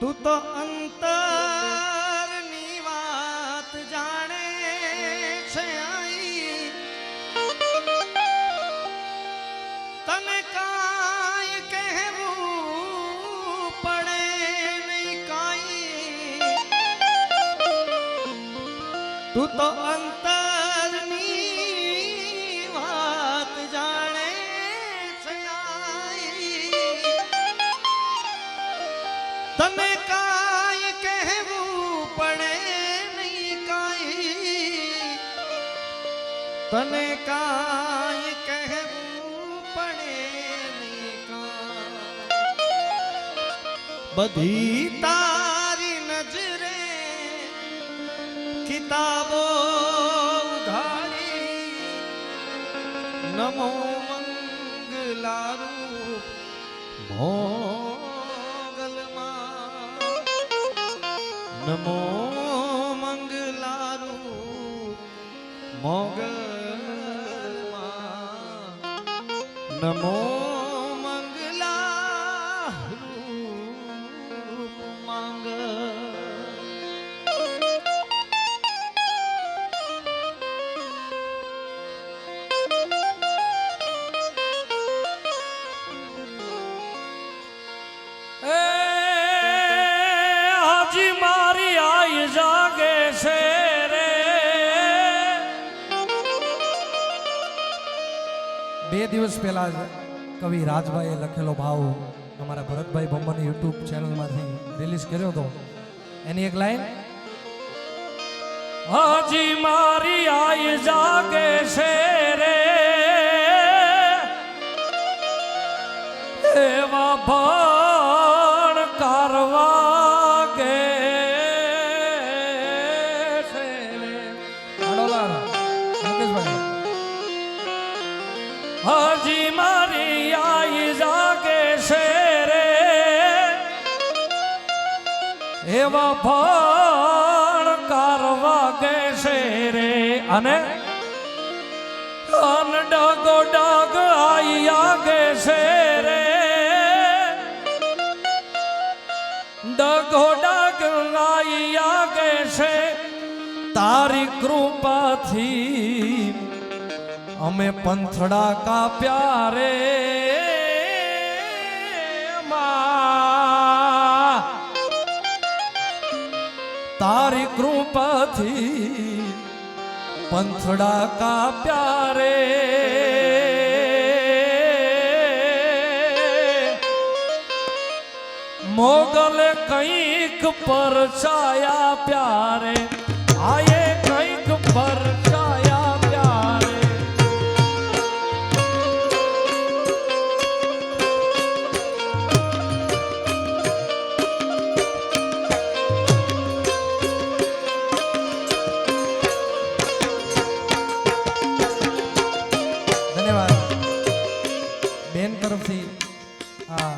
તું તો અંતરની તને કાંઈ કહેવું પડે નહીં કાંઈ બધી તારી નજરે કિતાબો ઉઘાડી નમો મંગલારૂપ મોગલમાં નમો મંગલારૂપ મોગલમાં નમો દિવસ પહેલા જ કવિ રાજભાઈએ લખેલો ભાવ અમારા ભરતભાઈ ભમ્મની યુટ્યુબ ચેનલમાંથી રિલીઝ કર્યો હતો. એની એક લાઈન હાજી મારી આઈ જાગે છે રે, એવા ભણ એવા ફળ કરવા ગે છે રે. અને અન ડગો ડગ આગે છે રે. ડગો ડગ આગે છે તારી કૃપાથી અમે પંથડા કાપ્યા રે. તારી કૃપાથી પંથડા કાપ્યા રે. મોગલે કંઈક પર છાયા પ્યારે. આયે કંઈક પર તરફથી આ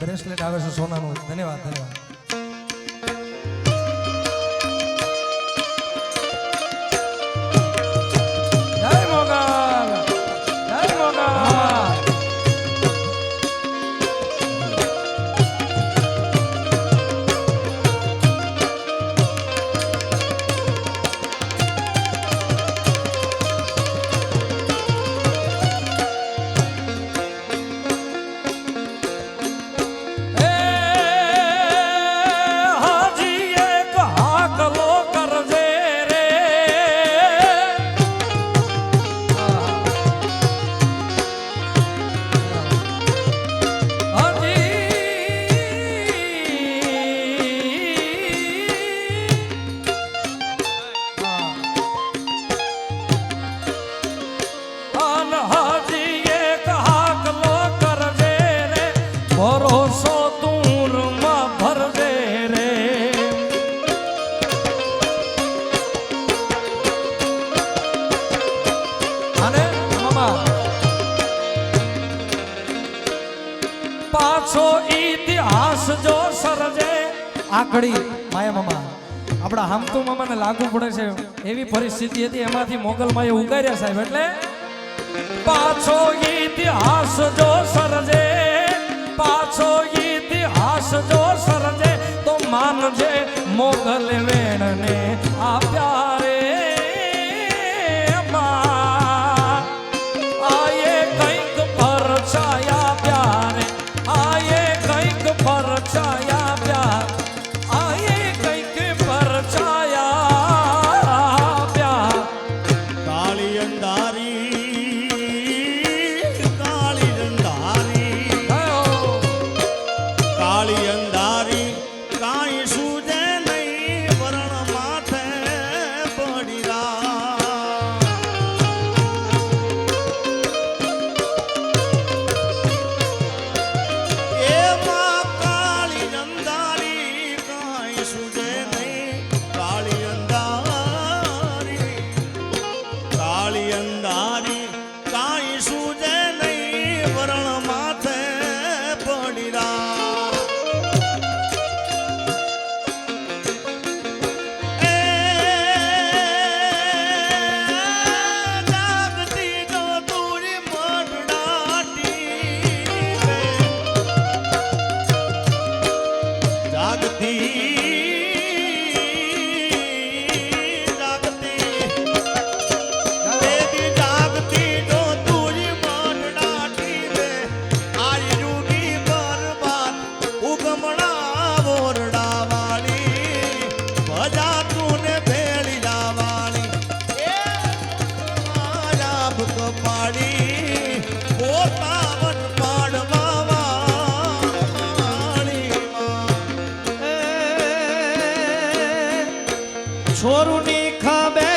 બ્રેસલેટ આવે છે સોનાનું. ધન્યવાદ ધન્યવાદ. આ ઘડી માયા મામા, આપણા હામતુ મામાને લાગુ પડે છે. એવી પરિસ્થિતિ હતી, એમાંથી મોગલમાં ઉગાર્યા સાહેબ, એટલે પાછો ઇતિહાસ જો સરજે, પાછો ઇતિહાસ જો સરજે, તો માનજે મોગલ વેણને આ પ્યારે ছোরুনি খাবে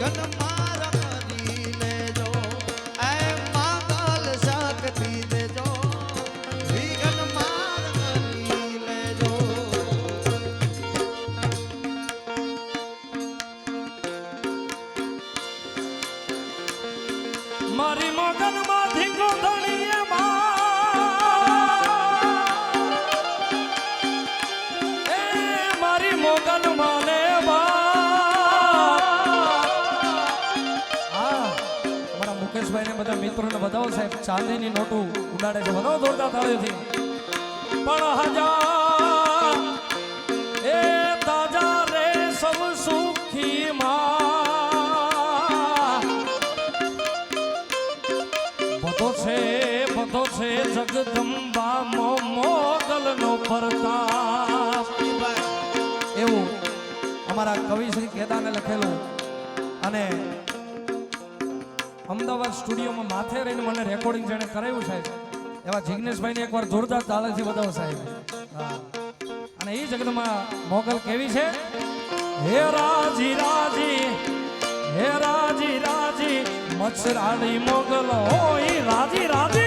கணம் જિગ્નેશભાઈ ને બધા મિત્રોને બધા સાહેબ, ચાંદીની નોટું ઉડાડે છે. બધા જોરદાર તાળીઓથી પણ હજાર, એ તાજા રે સૌ સુખી માં છે, બધો છે જગદંબા મો, મોગલનો પ્રતાપ. એવું, અમારા કવિ શ્રી કેદાને લખેલું. અને અમદાવાદ સ્ટુડિયોમાં માથે રહીને મને રેકોર્ડિંગ જેણે કરાવ્યું સાહેબ. એવા જિગ્નેશભાઈને એકવાર જોરદાર તાળેથી બતાવો સાહેબ. અને એ જગતમાં મોગલ કેવી છે? હે રાજી રાજી, હે રાજી રાજી, મચ્છરાણી મોગલ હોય, રાજી રાજી.